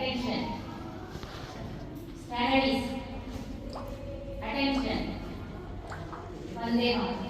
Attention. Standard is attention. Vandemata.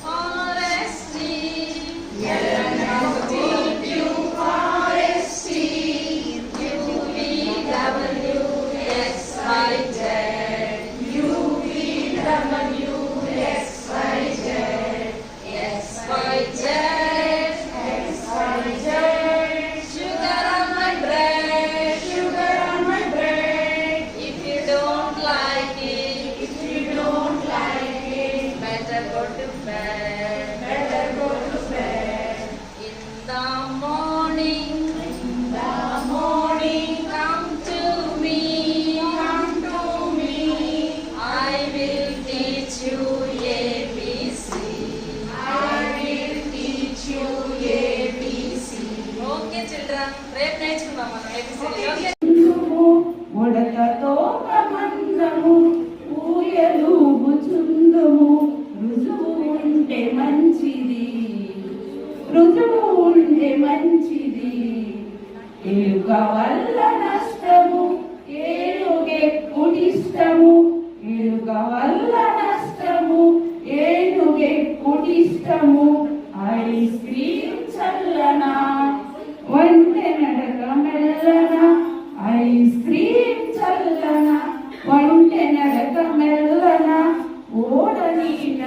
రేపు నేర్చుకుందాం మనం ఏబిసిడీలో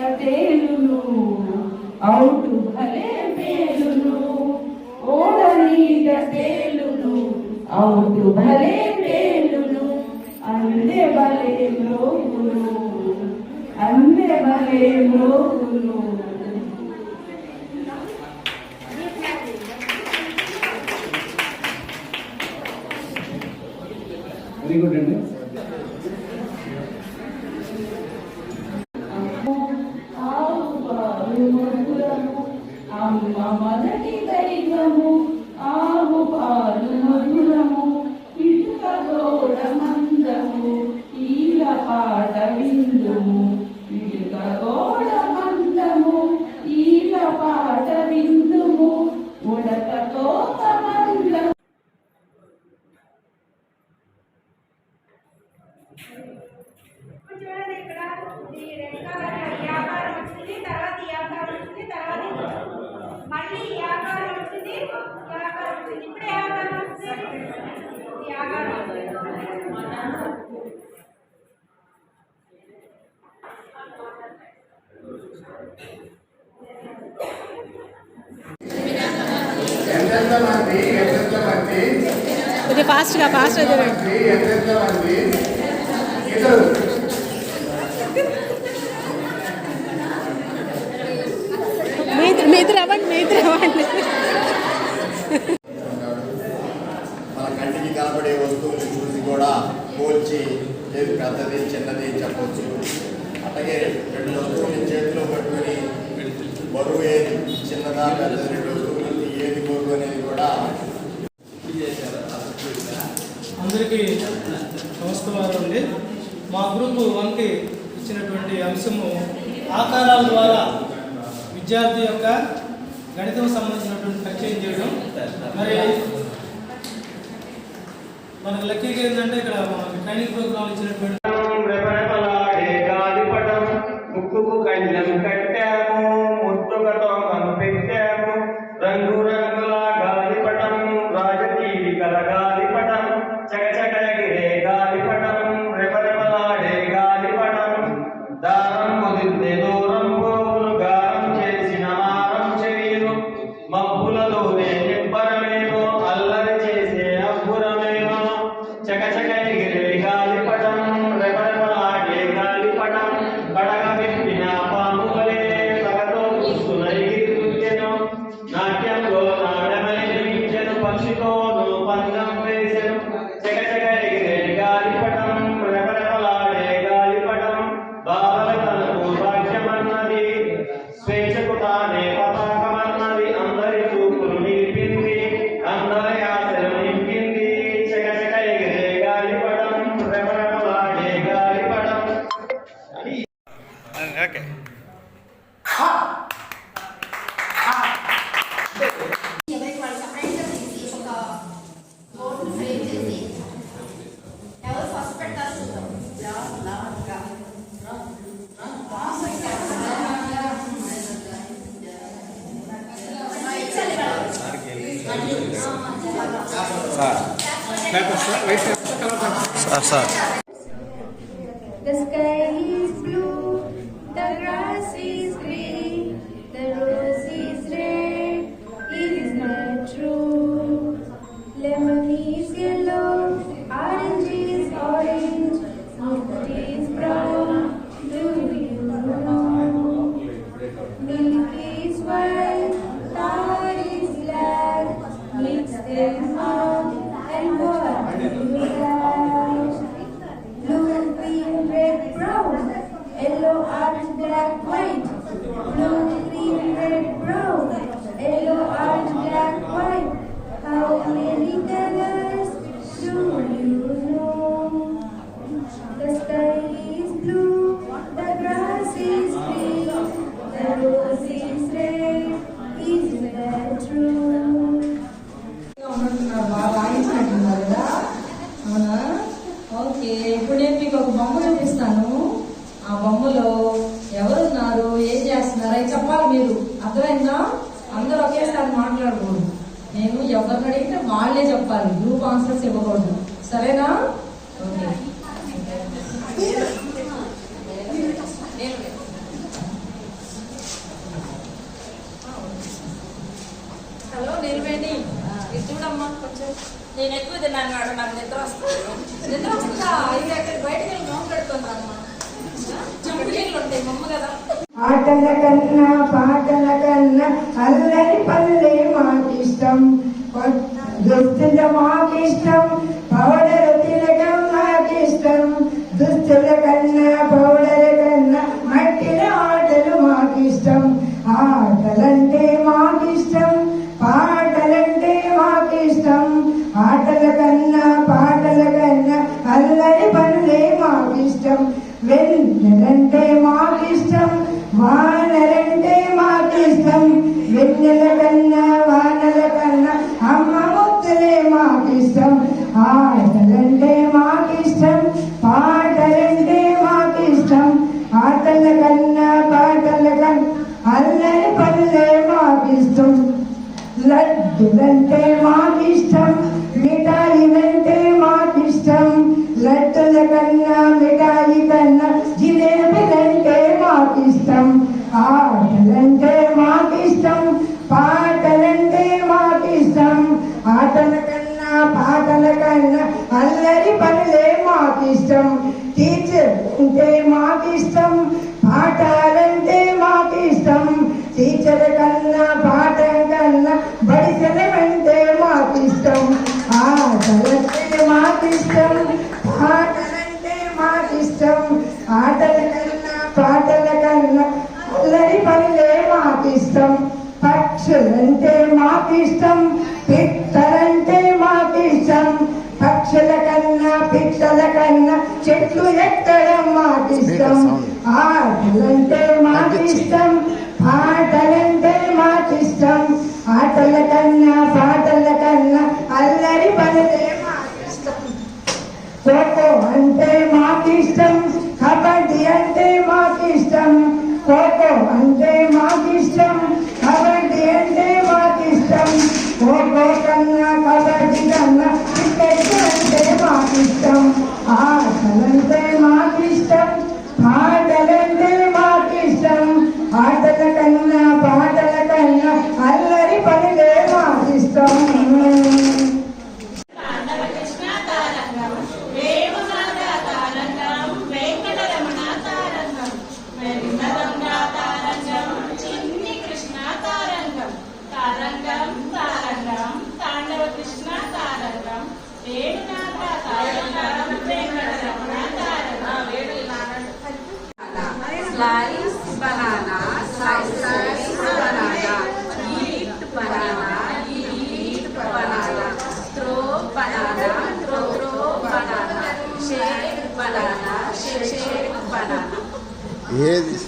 até no, ao కొంచెం ఫాస్ట్గా ఫాస్ట్ మేద్ర మేద్ర అవ్వండి మేద్ర అవ్వండి. కంటికి కనబడే వస్తువులు చూసి కూడా పోల్చి లేదు పెద్దది చిన్నది చెప్పవచ్చు అలాగే అందరికి చేతిలో బరువు ఏది అందరికీ నమస్కారం అండి మా గ్రూప్ వంటి ఇచ్చినటువంటి అంశము ఆకారాల ద్వారా విద్యార్థి యొక్క గణితం సంబంధించినటువంటి పరిచయం చేయడం. మరి మనకు లక్కీగా ఏంటంటే ఇక్కడ మనకి ట్రైనింగ్ ప్రోగ్రామ్ ఇచ్చినటువంటి Okay. మేడం నాకు నిద్ర వస్తుంది. నిద్ర వస్తుందా? ఐదు ఎక్కడ బయటకు వెళ్ళి నోము పెడుతున్నాను ఉంటాయి మమ్మ కదా. ఆటల కన్నా పాటల కన్నా అల్లరి పల్లె మాకిష్టం. దుస్తుల మాకిష్టం పౌడరు తిలకం మాకిష్టం. దుస్తుల కన్నా పౌడర్ മാർഗിഷ്ടം വെഞ്ഞലന്റെ മാർഗിഷ്ടം വാനരന്റെ മാർഗിഷ്ടം വെണ്ണല തന്നെ ఇష్టం. టీచర్ ఉంటే మాకు ఇష్టం sliced banana, sliced banana, eat banana, eat banana, throw banana, throw throw banana, shake banana, shake shake banana. Yes. this.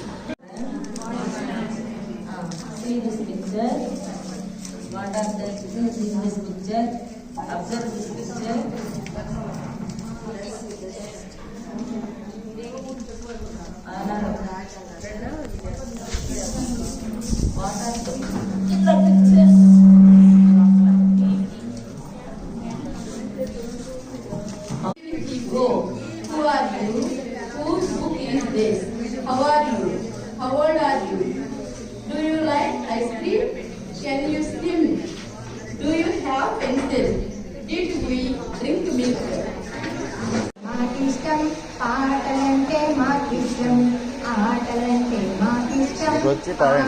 See this picture. What are the things in this picture? Observe this వచ్చి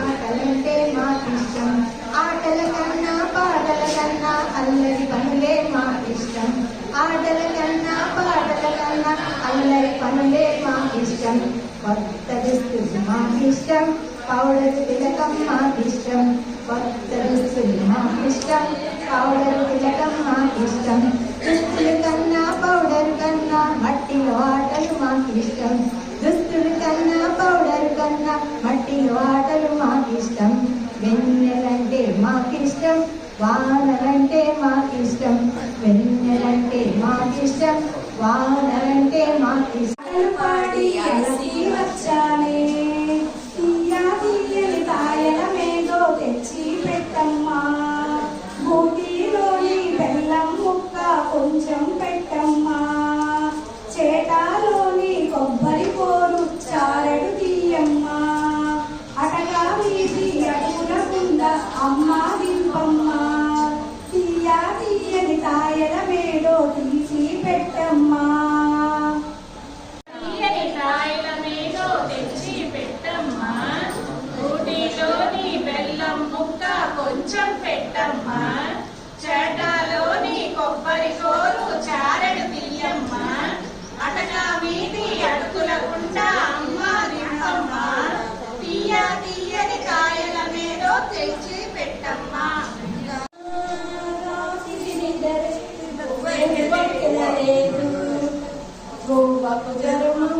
ఆటల కన్నా పాటల కన్నా అల్లరి పనులే మాకిష్టం. ఆటల కన్నా పాటల కన్నా అల్లరి పనులే మాకిష్టం. కొత్త దుస్తులు మాకిష్టం. పౌడర్ తిలకం మాకిష్టం. కొత్త దుస్తులు మాకిష్టం. పౌడర్ తిలకం మాకిష్టం. దుస్తుల కన్నా పౌడర్ కన్నా మట్టిలో ఆటలు మాకిష్టం. దుస్తుల కన్నా పౌడర్ కన్నా మట్టిలో ఆటలు మాకిష్టం వెన్నెలంటే మాకిష్టం వానలంటే మాకిష్టం వెన్నెలంటే మాకిష్టం వానలంటే మాకిష్టం పాడి కొంచెం పెట్టమ్మా. చేటాలోని కొబ్బరి కోరు చారడు తీయమ్మా. అటకా మీది అడుగులకుండా అమ్మ దింపమ్మా తీయ తీయని కాయల మీదో తెచ్చి పెట్టమ్మా. గోవకు జరమమ్మ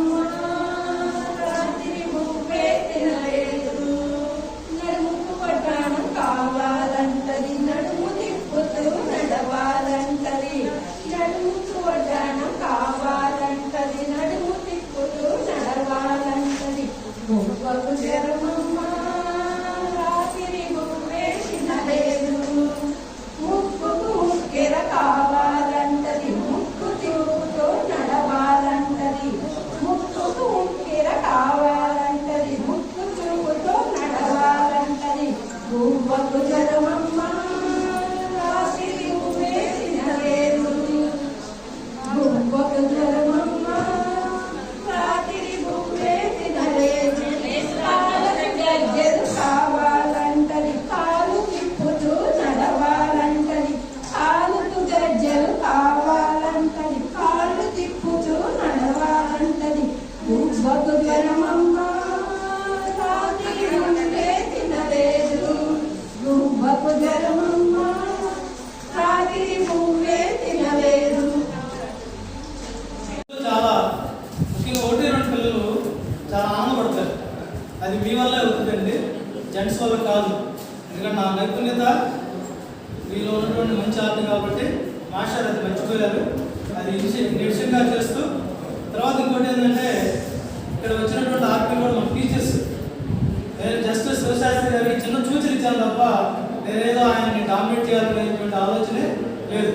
నేనేదో ఆయన్ని డామినేట్ చేయాలనేటువంటి ఆలోచనే లేదు.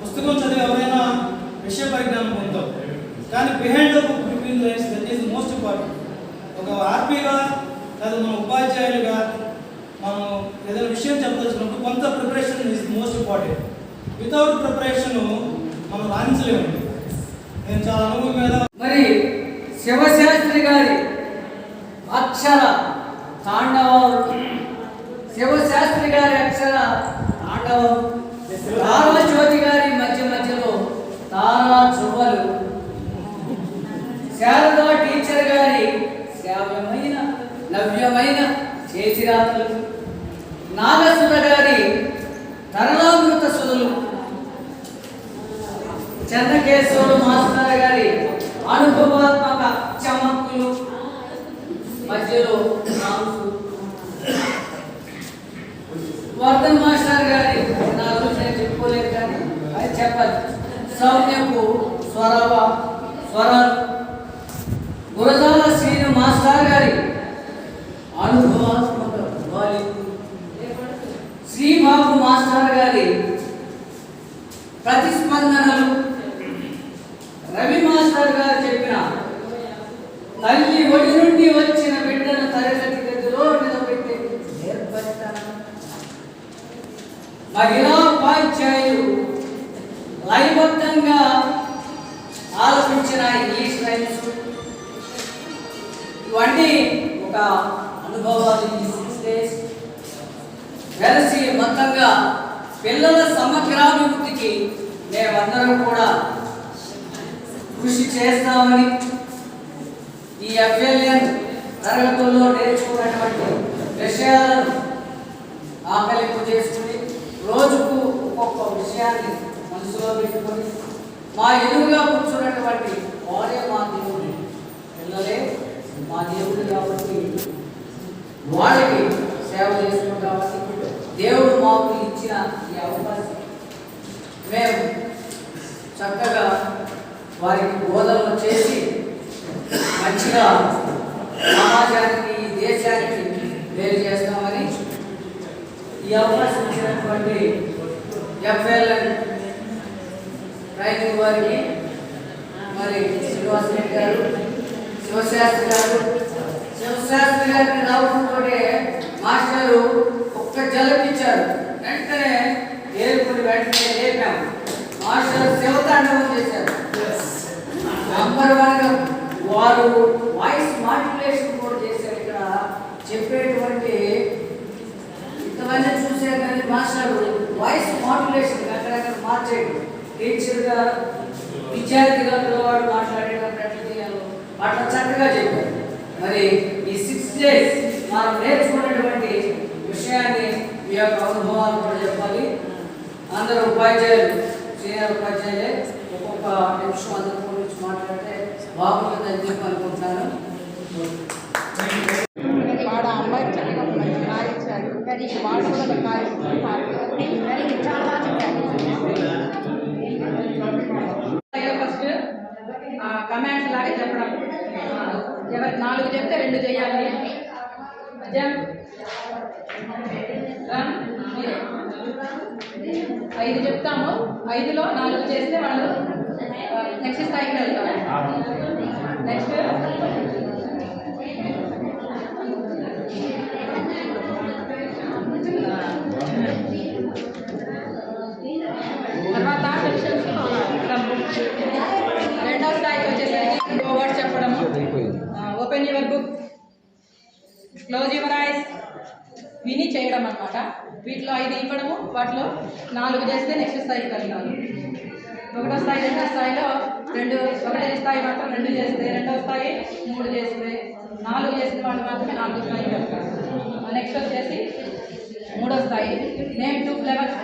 పుస్తకం చదివి ఎవరైనా విషయ పరిజ్ఞానం పొందుతాం. కానీ behind the book between lines that is most important ఒక ఆర్పీగా లేదా మన ఉపాధ్యాయులుగా మనం ఏదైనా విషయం చెప్పదలుచుకున్నప్పుడు కొంత preparation is most important without preparation మనం రాణించలేము. నేను చాలా అనుభవం మీద మరి శివశాస్త్రి గారి అక్షర తాండవాలు. శివశాస్త్రి గారి అక్షర జ్యోతి గారి మధ్య మధ్యలో తారా చువ్వలు శారదా టీచర్ గారి శ్రావ్యమైన నవ్యమైన చేతిరాతలు. నాగసుధ గారి తరళామృత సుధులు చంద్రకేశ్వర మాస్టర్ గారి అనుభవాత్మక వర్ధన్ మాస్టర్ గారి నా గురించి నేను చెప్పుకోలేదు కానీ చెప్పాలి. సౌమ్యకు స్వరవ స్వరాలు. గురజాల శ్రీను మాస్టర్ గారి అనుభవాత్మక వాలికు శ్రీబాబు మాస్టర్ గారి ప్రతిస్పందనలు. రవి మాస్టర్ గారు చెప్పిన తల్లి ఒడి నుండి వచ్చి మహిళా ఉపాధ్యాయులు లయబద్ధంగా ఆలోచించిన ఈ శ్రైన్స్ ఇవన్నీ ఒక అనుభవాలు కలిసి మొత్తంగా పిల్లల సమగ్రాభివృద్ధికి మేమందరం కూడా కృషి చేస్తామని ఈ ఎఫ్ఎల్ఎన్ తరగతుల్లో నేర్చుకున్నటువంటి విషయాలను ఆకలింపు చేసుకుని రోజుకు ఒక్కొక్క విషయాన్ని మనసులో పెట్టుకొని మా ఎదురుగా కూర్చున్నటువంటి వారే మా దేవుడు పిల్లలే మా దేవుడు కాబట్టి వాళ్ళకి సేవ చేస్తున్నాం కాబట్టి దేవుడు మాకు ఇచ్చిన ఈ అవకాశం. మేము చక్కగా వారికి బోధనలు చేసి మంచిగా సమాజానికి దేశానికి వేరు చేస్తామని ఈ అవకాశం ఇచ్చినటువంటి ఎఫ్ఎల్ఎన్ రైతు వారికి మరి శ్రీనివాస్ రెడ్డి గారు శివశాస్త్రి గారు శివశాస్త్రి గారిని రావడంతో మాస్టరు ఒక్క జలకిచ్చారు వెంటనే ఏర్పడి వెంటనే లేపాము. మాస్టర్ శివతాండవం చేశారు. నంబర్ వన్ వారు వాయిస్ మాడ్యులేషన్ కూడా చేశారు. ఇక్కడ చెప్పేటువంటి కానీ చూసే కానీ మాస్టర్. వాయిస్ మాడ్యులేషన్ అక్కడక్కడ మార్చేయడం. టీచర్గా విద్యార్థిగా పిల్లవాడు మాట్లాడేటప్పుడు ఎట్లా చేయాలో. అట్లా చక్కగా చెప్పారు. మరి ఈ సిక్స్ డేస్ మనం నేర్చుకున్నటువంటి విషయాన్ని మీ యొక్క అనుభవాలు కూడా చెప్పాలి. అందరూ ఉపాధ్యాయులు సీనియర్ ఉపాధ్యాయులే ఒక్కొక్క నిమిషం అందరి గురించి మాట్లాడితే బాగుంటుందని చెప్పి అనుకుంటున్నాను వాడు ఆ అమ్మాయికి చక్కగా ఒక మంచి కార్ ఒక కార్ ఇచ్చారు చాలా ఫస్ట్ కమాండ్స్ లాగా చెప్పడం ఎవరు నాలుగు చెప్తే రెండు చేయాలి జంప్ రన్ ఐదు చెప్తాము. ఐదులో నాలుగు చేస్తే వాళ్ళు నెక్స్ట్ స్థాయికి వెళ్తారు. నెక్స్ట్ తర్వాత రెండవ స్థాయికి వచ్చేసరికి వర్డ్ చెప్పడము open your book close your eyes విని చేయడం అన్నమాట. వీటిలో ఐదు ఇవ్వడము వాటిలో నాలుగు చేస్తే నెక్స్ట్ స్థాయికి వెళ్తారు ఒకటో స్థాయి రెండో స్థాయిలో రెండు ఒకటే స్థాయి మాత్రం రెండు చేస్తే రెండో స్థాయి మూడు చేస్తే నాలుగు చేసిన వాళ్ళు మాత్రమే నాలుగు స్థాయికి వెళ్తారు నెక్స్ట్ వచ్చేసి మూడో స్థాయి. Name two flavours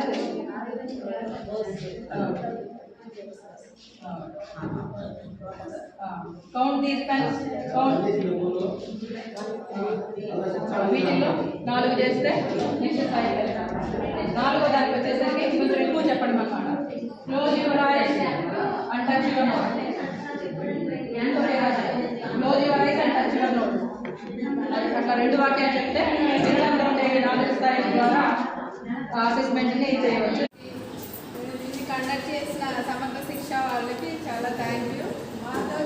count these pens count వీటిల్లో నాలుగు చేస్తే నెక్స్ట్ స్థాయి నాలుగో దానికి వచ్చేసరికి కొంచెం ఎక్కువ చెప్పడం అన్నమాట close your eyes and touch your nose close your eyes and touch your nose అట్లా రెండు వాక్యాలు చెప్తే పిల్లలందరూ ఉండే నాలుగు స్థాయి ద్వారా అసెస్మెంట్ని చేయవచ్చు. కండక్ట్ చేసిన సమగ్ర శిక్ష వాళ్ళకి చాలా థ్యాంక్ యూ మాతో